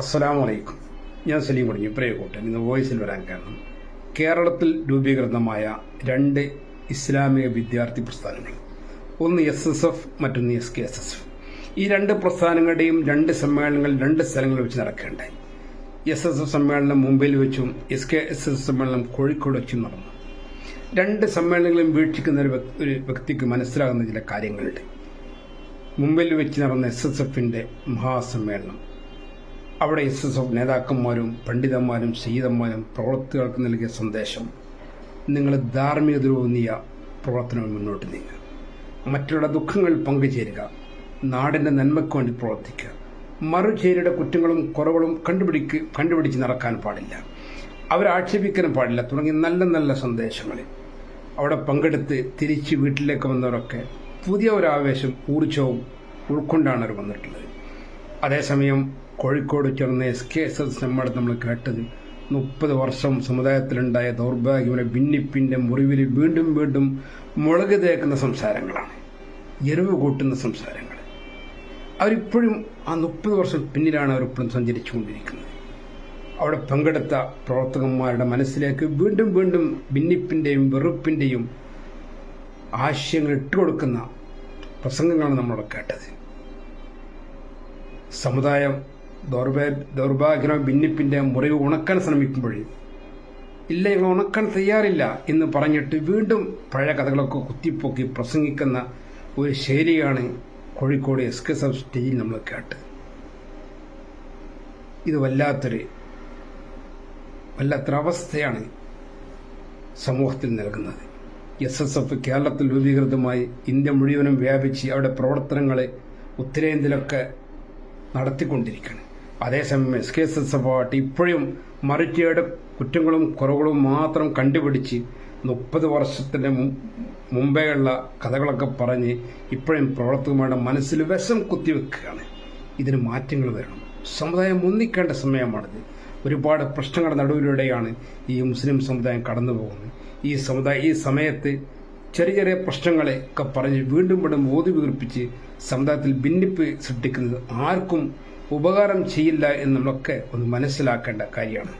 അസ്സലാമു അലൈക്കും ഞാൻ സലീം കുടിഞ്ഞു പ്രേയക്കോട്ടൻ ഇന്ന് വോയിസിൽ വരാൻ കാരണം കേരളത്തിൽ രൂപീകൃതമായ രണ്ട് ഇസ്ലാമിക വിദ്യാർത്ഥി പ്രസ്ഥാനങ്ങൾ. ഒന്ന് എസ് എസ് എഫ് മറ്റൊന്ന് S K S S F ഈ രണ്ട് പ്രസ്ഥാനങ്ങളുടെയും രണ്ട് സമ്മേളനങ്ങൾ രണ്ട് സ്ഥലങ്ങളിൽ വെച്ച് നടക്കുകയുണ്ടായി എസ് എസ് എഫ് സമ്മേളനം മുംബൈയിൽ വെച്ചും എസ് കെ എസ് എസ് സമ്മേളനം കോഴിക്കോട് വെച്ചും നടന്നു. രണ്ട് സമ്മേളനങ്ങളും വീക്ഷിക്കുന്ന ഒരു ഒരു വ്യക്തിക്ക് മനസ്സിലാകുന്ന ചില കാര്യങ്ങളുണ്ട്. മുംബൈയിൽ വെച്ച് നടന്ന എസ് എസ് എഫിന്റെ മഹാസമ്മേളനം അവിടെ എസ് എസ് എഫ് നേതാക്കന്മാരും പണ്ഡിതന്മാരും ശഹീദന്മാരും പ്രവർത്തകർക്ക് നൽകിയ സന്ദേശം. നിങ്ങൾ ധാർമ്മിക ധാർമ്മികതൂന്നിയ പ്രവർത്തനം മുന്നോട്ട് നീങ്ങുക. മറ്റുള്ള ദുഃഖങ്ങൾ പങ്കുചേരുക. നാടിന്റെ നന്മയ്ക്ക് വേണ്ടി പ്രവർത്തിക്കുക. മറുചേരിയുടെ കുറ്റങ്ങളും കുറവുകളും കണ്ടുപിടിക്ക് കണ്ടുപിടിച്ച് നടക്കാൻ പാടില്ല. അവരാക്ഷേപിക്കാനും പാടില്ല. തുടങ്ങി നല്ല നല്ല സന്ദേശങ്ങൾ അവിടെ പങ്കെടുത്ത് തിരിച്ച് വീട്ടിലേക്ക് വന്നവരൊക്കെ പുതിയ ഒരു ആവേശം ഊർജവും ഉൾക്കൊണ്ടാണ് അവർ വന്നിട്ടുള്ളത്. അതേസമയം കോഴിക്കോട് ചേർന്ന എസ് കെ എസ് എസ് എമ്മാണ് നമ്മൾ കേട്ടത് മുപ്പത് വർഷം സമുദായത്തിലുണ്ടായ ദൗർഭാഗ്യമുള്ള ഭിന്നിപ്പിന്റെ മുറിവിൽ വീണ്ടും വീണ്ടും മുളക് തേക്കുന്ന സംസാരങ്ങളാണ്. എരിവ് കൂട്ടുന്ന സംസാരങ്ങൾ. അവരിപ്പോഴും ആ മുപ്പത് വർഷം പിന്നിലാണ് അവരിപ്പോഴും സഞ്ചരിച്ചുകൊണ്ടിരിക്കുന്നത്. അവിടെ പങ്കെടുത്ത പ്രവർത്തകന്മാരുടെ മനസ്സിലേക്ക് വീണ്ടും വീണ്ടും ഭിന്നിപ്പിന്റെയും വെറുപ്പിന്റെയും ആശയങ്ങൾ ഇട്ടുകൊടുക്കുന്ന പ്രസംഗങ്ങളാണ് നമ്മളവിടെ കേട്ടത്. സമുദായം ദൗർഭാ ദൗർഭാഗ്യ ഭിന്നിപ്പിന്റെ മുറിവ് ഉണക്കാൻ ശ്രമിക്കുമ്പോൾ ഇല്ല ഞങ്ങൾ ഉണക്കാൻ തയ്യാറില്ല എന്ന് പറഞ്ഞിട്ട് വീണ്ടും പഴയ കഥകളൊക്കെ കുത്തിപ്പൊക്കി പ്രസംഗിക്കുന്ന ഒരു ശൈലിയാണ് കോഴിക്കോട് എസ് കെ സബ് സ്റ്റേജിൽ നമ്മൾ കേട്ടത്. ഇത് വല്ലാത്തൊരു വല്ലാത്തൊരവസ്ഥയാണ് സമൂഹത്തിൽ നൽകുന്നത്. എസ് എസ് എഫ് കേരളത്തിൽ രൂപീകൃതമായി ഇന്ത്യ മുഴുവനും വ്യാപിച്ച് അവിടെ പ്രവർത്തനങ്ങളെ ഉത്തരേന്ത്യയിലൊക്കെ നടത്തിക്കൊണ്ടിരിക്കുകയാണ്. അതേസമയം S K S S F ഇപ്പോഴും മറിച്ചയുടെ കുറ്റങ്ങളും കുറവുകളും മാത്രം കണ്ടുപിടിച്ച് മുപ്പത് വർഷത്തിന് മുമ്പേ മുമ്പേയുള്ള കഥകളൊക്കെ പറഞ്ഞ് ഇപ്പോഴും പ്രവർത്തകന്മാരുടെ മനസ്സിൽ വിഷം കുത്തിവെക്കുകയാണ് ഇതിന് മാറ്റങ്ങൾ വരണം. സമുദായം ഒന്നിക്കേണ്ട സമയമാണിത്. ഒരുപാട് പ്രശ്നങ്ങളുടെ നടുവിലൂടെയാണ് ഈ മുസ്ലിം സമുദായം കടന്നു പോകുന്നത് ഈ സമുദായ ഈ സമയത്ത് ചെറിയ ചെറിയ പ്രശ്നങ്ങളെ ഒക്കെ പറഞ്ഞ് വീണ്ടും വീണ്ടും ഓതി വീർപ്പിച്ച് സമുദായത്തിൽ ഭിന്നിപ്പ് സൃഷ്ടിക്കുന്നത് ആർക്കും ഉപകാരം ചെയ്യില്ല എന്ന് എന്നുള്ളതൊക്കെ ഒന്ന് മനസ്സിലാക്കേണ്ട കാര്യമാണ്.